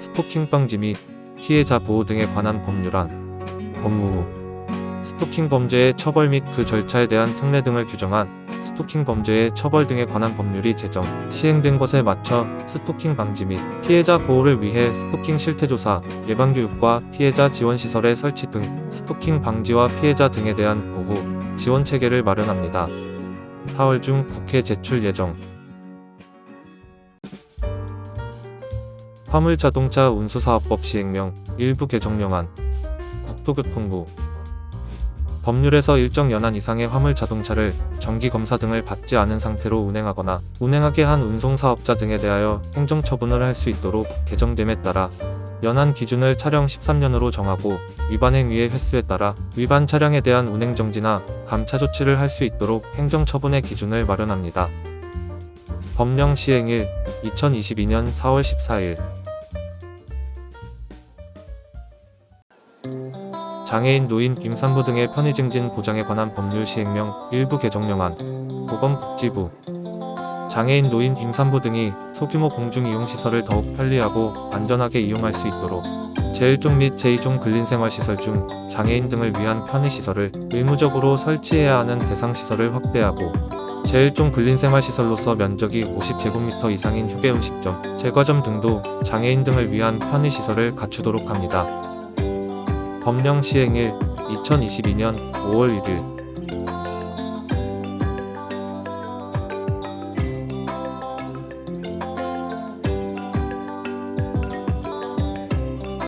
스토킹 방지 및 피해자 보호 등에 관한 법률안, 법무부, 스토킹 범죄의 처벌 및 그 절차에 대한 특례 등을 규정한 스토킹 범죄의 처벌 등에 관한 법률이 제정, 시행된 것에 맞춰 스토킹 방지 및 피해자 보호를 위해 스토킹 실태조사, 예방교육과 피해자 지원시설의 설치 등 스토킹 방지와 피해자 등에 대한 보호, 지원 체계를 마련합니다. 4월 중 국회 제출 예정. 화물자동차 운수사업법 시행령 일부 개정령안. 국토교통부. 법률에서 일정 연한 이상의 화물 자동차를 정기 검사 등을 받지 않은 상태로 운행하거나 운행하게 한 운송사업자 등에 대하여 행정처분을 할 수 있도록 개정됨에 따라 연한 기준을 차량 13년으로 정하고 위반 행위의 횟수에 따라 위반 차량에 대한 운행 정지나 감차 조치를 할 수 있도록 행정처분의 기준을 마련합니다. 법령 시행일 2022년 4월 14일 장애인, 노인, 임산부 등의 편의 증진 보장에 관한 법률 시행령 일부 개정령안 보건복지부 장애인, 노인, 임산부 등이 소규모 공중 이용 시설을 더욱 편리하고 안전하게 이용할 수 있도록 제1종 및 제2종 근린생활시설 중 장애인 등을 위한 편의시설을 의무적으로 설치해야 하는 대상 시설을 확대하고 제1종 근린생활시설로서 면적이 50제곱미터 이상인 휴게음식점, 제과점 등도 장애인 등을 위한 편의시설을 갖추도록 합니다. 법령 시행일 2022년 5월 1일